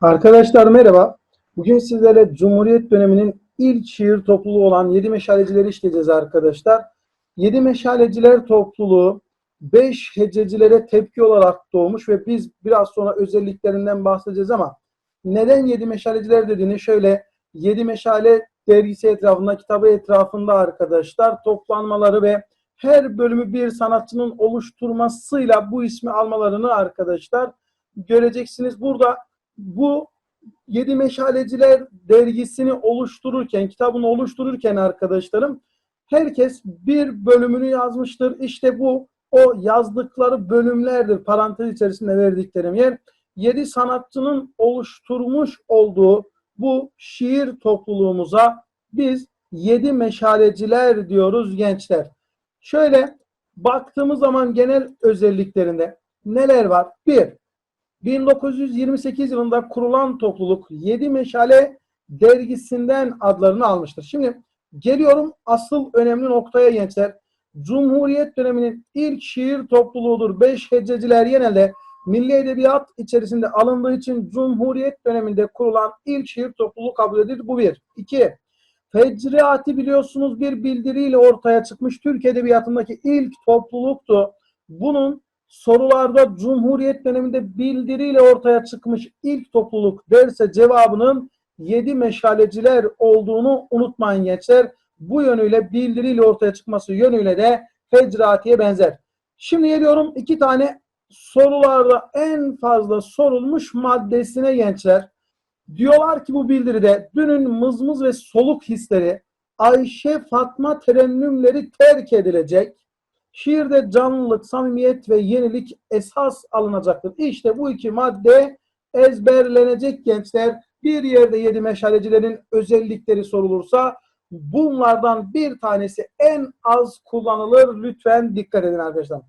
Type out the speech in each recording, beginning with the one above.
Arkadaşlar merhaba. Bugün sizlerle Cumhuriyet döneminin ilk şiir topluluğu olan Yedi Meşalecileri işleyeceğiz arkadaşlar. Yedi Meşaleciler topluluğu beş hececilere tepki olarak doğmuş ve biz biraz sonra özelliklerinden bahsedeceğiz ama neden Yedi Meşaleciler dediğini şöyle Yedi Meşale dergisi etrafında, kitabı etrafında arkadaşlar toplanmaları ve her bölümü bir sanatçının oluşturmasıyla bu ismi almalarını arkadaşlar göreceksiniz. Burada bu Yedi Meşaleciler dergisini oluştururken, kitabını oluştururken arkadaşlarım herkes bir bölümünü yazmıştır. İşte bu o yazdıkları bölümlerdir. Parantez içerisinde verdiklerim yer. Yedi sanatçının oluşturmuş olduğu bu şiir topluluğumuza biz yedi meşaleciler diyoruz gençler. Şöyle baktığımız zaman genel özelliklerinde neler var? Bir, 1928 yılında kurulan topluluk Yedi Meşale dergisinden adlarını almıştır. Şimdi geliyorum asıl önemli noktaya gençler. Cumhuriyet döneminin ilk şiir topluluğudur. Beş hececiler genelde milli edebiyat içerisinde alındığı için Cumhuriyet döneminde kurulan ilk şiir topluluğu kabul edilir. Bu bir. İki, Fecriati biliyorsunuz bir bildiriyle ortaya çıkmış Türk Edebiyatı'ndaki ilk topluluktu. Bunun sorularda Cumhuriyet döneminde bildiriyle ortaya çıkmış ilk topluluk derse cevabının yedi meşaleciler olduğunu unutmayın gençler. Bu yönüyle bildiriyle ortaya çıkması yönüyle de Fecrati'ye benzer. Şimdi geliyorum iki tane sorularda en fazla sorulmuş maddesine gençler. Diyorlar ki bu bildiride dünün mızmız ve soluk hisleri Ayşe Fatma terennümleri terk edilecek Şiirde canlılık, samimiyet ve yenilik esas alınacaktır. İşte bu iki madde ezberlenecek gençler. Bir yerde yedi meşalecilerin özellikleri sorulursa bunlardan bir tanesi en az kullanılır. Lütfen dikkat edin arkadaşlar.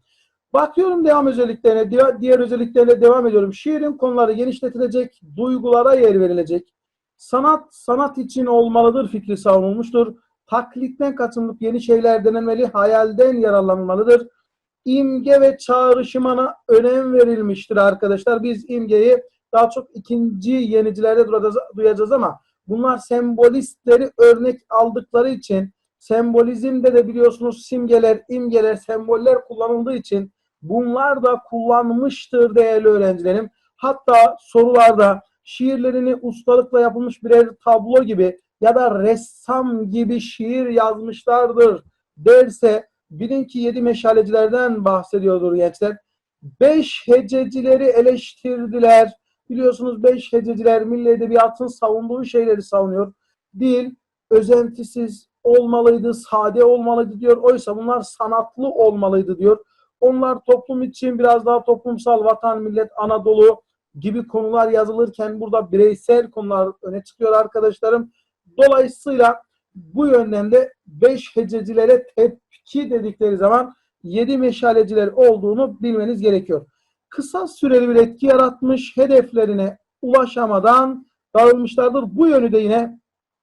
Bakıyorum devam özelliklerine, diğer özelliklerine devam ediyorum. Şiirin konuları genişletilecek, duygulara yer verilecek. Sanat, sanat için olmalıdır fikri savunulmuştur taklitten kaçınıp yeni şeyler denemeli, hayalden yararlanmalıdır. İmge ve çağrışımana önem verilmiştir arkadaşlar. Biz imgeyi daha çok ikinci yenicilerde duyacağız ama bunlar sembolistleri örnek aldıkları için sembolizmde de biliyorsunuz simgeler, imgeler, semboller kullanıldığı için bunlar da kullanmıştır değerli öğrencilerim. Hatta sorularda şiirlerini ustalıkla yapılmış birer tablo gibi ya da ressam gibi şiir yazmışlardır derse bilin ki yedi meşalecilerden bahsediyordur gençler. Beş hececileri eleştirdiler. Biliyorsunuz beş hececiler milli edebiyatın savunduğu şeyleri savunuyor. Dil özentisiz olmalıydı, sade olmalıydı diyor. Oysa bunlar sanatlı olmalıydı diyor. Onlar toplum için biraz daha toplumsal, vatan, millet, Anadolu gibi konular yazılırken burada bireysel konular öne çıkıyor arkadaşlarım. Dolayısıyla bu yönden de beş hececilere tepki dedikleri zaman yedi meşaleciler olduğunu bilmeniz gerekiyor. Kısa süreli bir etki yaratmış, hedeflerine ulaşamadan dağılmışlardır. Bu yönü de yine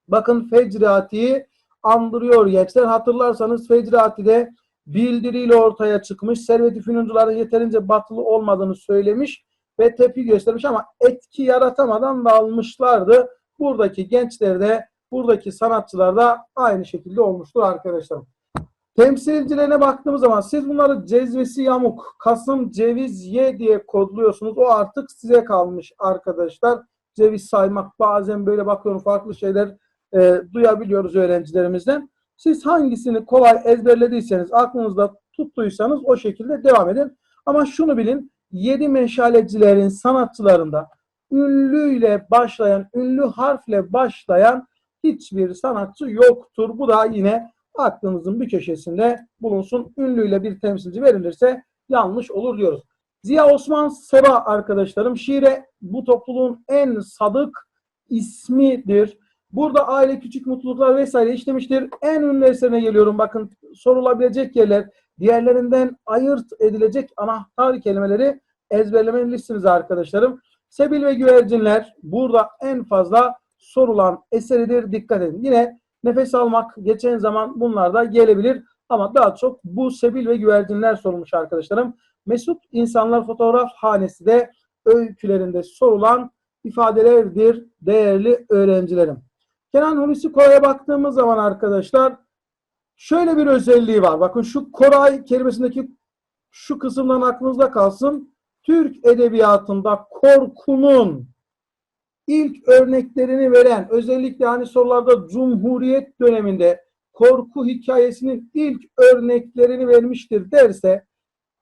bakın Fecriati'yi andırıyor gençler. Hatırlarsanız Fecriati'de bildiriyle ortaya çıkmış. Servet-i Fünuncuların yeterince batılı olmadığını söylemiş ve tepki göstermiş ama etki yaratamadan dağılmışlardı. Buradaki gençler de buradaki sanatçılar da aynı şekilde olmuştur arkadaşlar. Temsilcilerine baktığımız zaman siz bunları cezvesi yamuk, kasım, ceviz, ye diye kodluyorsunuz. O artık size kalmış arkadaşlar. Ceviz saymak bazen böyle bakıyorum farklı şeyler e, duyabiliyoruz öğrencilerimizden. Siz hangisini kolay ezberlediyseniz, aklınızda tuttuysanız o şekilde devam edin. Ama şunu bilin, yedi meşalecilerin sanatçılarında ünlüyle başlayan, ünlü harfle başlayan hiçbir sanatçı yoktur. Bu da yine aklınızın bir köşesinde bulunsun. Ünlüyle bir temsilci verilirse yanlış olur diyoruz. Ziya Osman Seba arkadaşlarım şiire bu topluluğun en sadık ismidir. Burada aile küçük mutluluklar vesaire işlemiştir. En ünlü eserine geliyorum. Bakın sorulabilecek yerler diğerlerinden ayırt edilecek anahtar kelimeleri ezberlemelisiniz arkadaşlarım. Sebil ve güvercinler burada en fazla sorulan eseridir. Dikkat edin. Yine nefes almak geçen zaman bunlar da gelebilir. Ama daha çok bu sebil ve güvercinler sorulmuş arkadaşlarım. Mesut insanlar fotoğraf hanesi de öykülerinde sorulan ifadelerdir değerli öğrencilerim. Kenan Hulusi Koray'a baktığımız zaman arkadaşlar şöyle bir özelliği var. Bakın şu Koray kelimesindeki şu kısımdan aklınızda kalsın. Türk edebiyatında korkunun ilk örneklerini veren özellikle hani sorularda Cumhuriyet döneminde korku hikayesinin ilk örneklerini vermiştir derse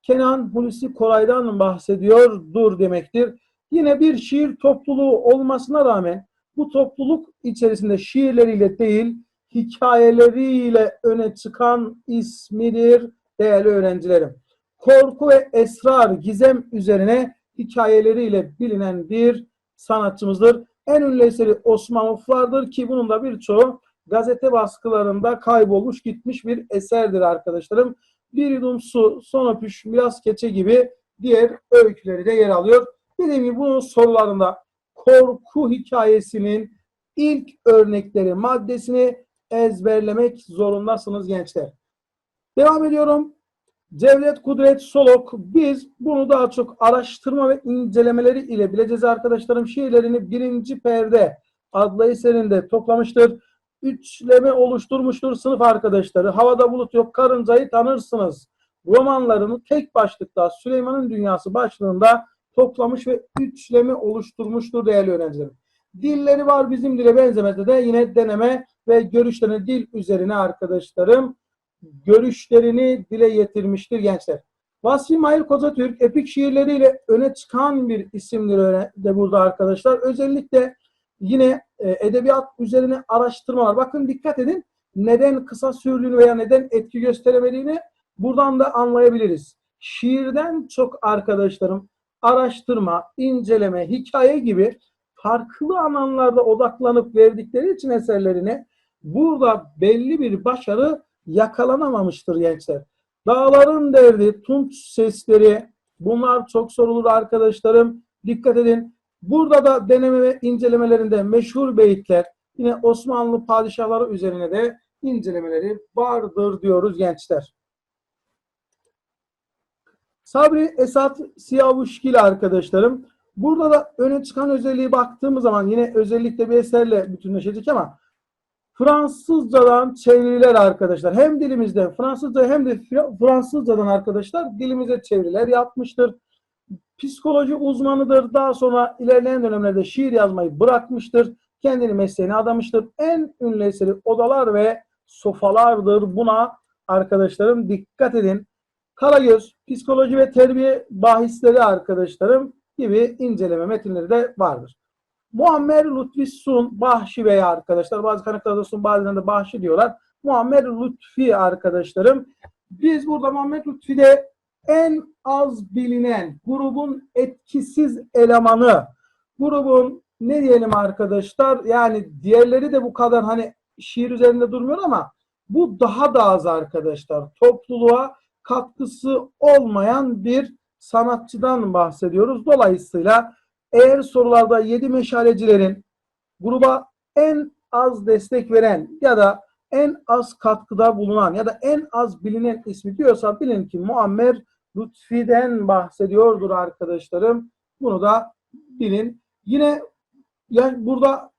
Kenan Hulusi Koray'dan bahsediyordur demektir. Yine bir şiir topluluğu olmasına rağmen bu topluluk içerisinde şiirleriyle değil hikayeleriyle öne çıkan ismidir değerli öğrencilerim. Korku ve esrar, gizem üzerine hikayeleriyle bilinen bir sanatçımızdır. En ünlü eseri Osmanlıflardır ki bunun da birçoğu gazete baskılarında kaybolmuş gitmiş bir eserdir arkadaşlarım. Bir yudum su, son öpüş, biraz keçe gibi diğer öyküleri de yer alıyor. Dediğim gibi bunun sorularında korku hikayesinin ilk örnekleri maddesini ezberlemek zorundasınız gençler. Devam ediyorum. Cevdet Kudret Solok. Biz bunu daha çok araştırma ve incelemeleri ile bileceğiz arkadaşlarım. Şiirlerini birinci perde adlı eserinde toplamıştır. Üçleme oluşturmuştur sınıf arkadaşları. Havada bulut yok karıncayı tanırsınız. Romanlarını tek başlıkta Süleyman'ın Dünyası başlığında toplamış ve üçleme oluşturmuştur değerli öğrencilerim. Dilleri var bizim dile benzemede de yine deneme ve görüşlerini dil üzerine arkadaşlarım görüşlerini dile getirmiştir gençler. Vasfi Mahir Kozatürk epik şiirleriyle öne çıkan bir isimdir de burada arkadaşlar. Özellikle yine e, edebiyat üzerine araştırmalar. Bakın dikkat edin neden kısa sürdüğünü veya neden etki gösteremediğini buradan da anlayabiliriz. Şiirden çok arkadaşlarım araştırma, inceleme, hikaye gibi farklı alanlarda odaklanıp verdikleri için eserlerine burada belli bir başarı yakalanamamıştır gençler. Dağların derdi, tunç sesleri bunlar çok sorulur arkadaşlarım. Dikkat edin. Burada da deneme ve incelemelerinde meşhur beyitler yine Osmanlı padişahları üzerine de incelemeleri vardır diyoruz gençler. Sabri Esat Siyavuşgil arkadaşlarım. Burada da öne çıkan özelliği baktığımız zaman yine özellikle bir eserle bütünleşecek ama Fransızcadan çeviriler arkadaşlar. Hem dilimizde Fransızca hem de Fransızcadan arkadaşlar dilimize çeviriler yapmıştır. Psikoloji uzmanıdır. Daha sonra ilerleyen dönemlerde şiir yazmayı bırakmıştır. Kendini mesleğine adamıştır. En ünlü eseri Odalar ve Sofalardır. Buna arkadaşlarım dikkat edin. Karagöz, psikoloji ve terbiye bahisleri arkadaşlarım gibi inceleme metinleri de vardır. Muammer Lütfi Sun Bahşi Bey arkadaşlar. Bazı kaynaklarda Sun bazen de Bahşi diyorlar. Muammer Lütfi arkadaşlarım. Biz burada Muammer Lütfi'de en az bilinen grubun etkisiz elemanı. Grubun ne diyelim arkadaşlar yani diğerleri de bu kadar hani şiir üzerinde durmuyor ama bu daha da az arkadaşlar. Topluluğa katkısı olmayan bir sanatçıdan bahsediyoruz. Dolayısıyla eğer sorularda 7 meşalecilerin gruba en az destek veren ya da en az katkıda bulunan ya da en az bilinen ismi diyorsa bilin ki Muammer Lütfi'den bahsediyordur arkadaşlarım. Bunu da bilin. Yine yani burada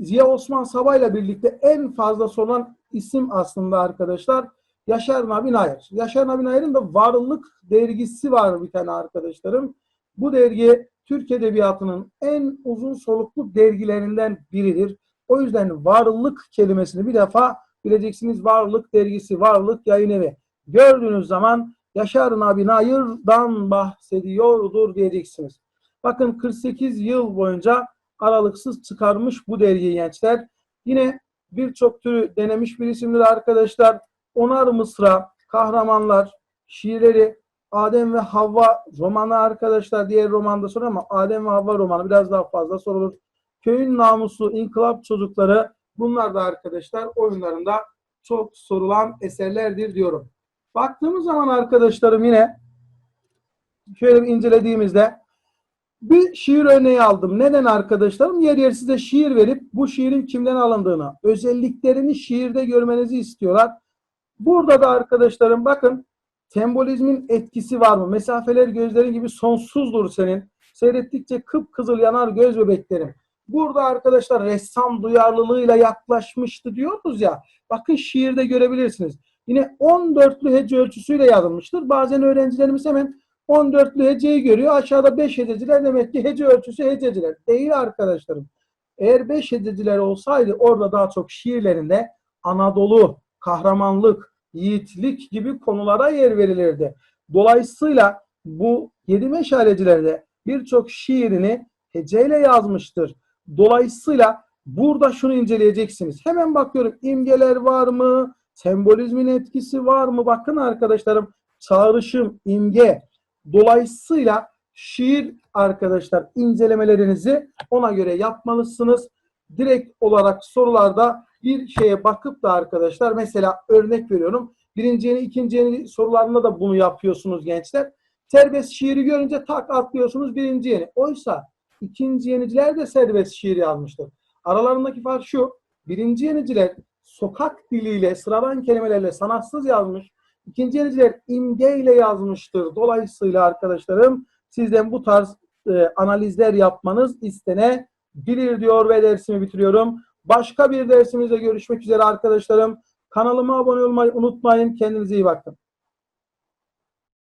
Ziya Osman Sabah ile birlikte en fazla sorulan isim aslında arkadaşlar Yaşar Nabi Nair. Yaşar Nabi Nair'in de Varlık dergisi var bir tane arkadaşlarım. Bu dergi Türk Edebiyatı'nın en uzun soluklu dergilerinden biridir. O yüzden varlık kelimesini bir defa bileceksiniz. Varlık dergisi, varlık yayın evi. Gördüğünüz zaman Yaşar Nabi Nair'dan bahsediyordur diyeceksiniz. Bakın 48 yıl boyunca aralıksız çıkarmış bu dergiyi gençler. Yine birçok türü denemiş bir isimdir arkadaşlar. Onar Mısra, kahramanlar, şiirleri, Adem ve Havva romanı arkadaşlar. Diğer romanda sonra ama Adem ve Havva romanı biraz daha fazla sorulur. Köyün namusu, inkılap çocukları bunlar da arkadaşlar oyunlarında çok sorulan eserlerdir diyorum. Baktığımız zaman arkadaşlarım yine şöyle bir incelediğimizde bir şiir örneği aldım. Neden arkadaşlarım? Yer yer size şiir verip bu şiirin kimden alındığını, özelliklerini şiirde görmenizi istiyorlar. Burada da arkadaşlarım bakın sembolizmin etkisi var mı? Mesafeler gözlerin gibi sonsuzdur senin. Seyrettikçe kıpkızıl yanar göz bebeklerim. Burada arkadaşlar ressam duyarlılığıyla yaklaşmıştı diyoruz ya. Bakın şiirde görebilirsiniz. Yine 14'lü hece ölçüsüyle yazılmıştır. Bazen öğrencilerimiz hemen 14'lü heceyi görüyor. Aşağıda 5 hececiler demek ki hece ölçüsü hececiler. Değil arkadaşlarım. Eğer 5 hececiler olsaydı orada daha çok şiirlerinde Anadolu, kahramanlık, yiğitlik gibi konulara yer verilirdi. Dolayısıyla bu yedi meşalecilerde birçok şiirini heceyle yazmıştır. Dolayısıyla burada şunu inceleyeceksiniz. Hemen bakıyorum imgeler var mı? Sembolizmin etkisi var mı? Bakın arkadaşlarım çağrışım, imge. Dolayısıyla şiir arkadaşlar incelemelerinizi ona göre yapmalısınız. Direkt olarak sorularda bir şeye bakıp da arkadaşlar mesela örnek veriyorum. Birinci yeni, ikinci yeni sorularında da bunu yapıyorsunuz gençler. Serbest şiiri görünce tak atlıyorsunuz birinci yeni. Oysa ikinci yeniciler de serbest şiir yazmıştır. Aralarındaki fark şu. Birinci yeniciler sokak diliyle, sıradan kelimelerle sanatsız yazmış. İkinci yeniciler imgeyle yazmıştır. Dolayısıyla arkadaşlarım sizden bu tarz e, analizler yapmanız istenebilir diyor ve dersimi bitiriyorum. Başka bir dersimizde görüşmek üzere arkadaşlarım. Kanalıma abone olmayı unutmayın. Kendinize iyi bakın.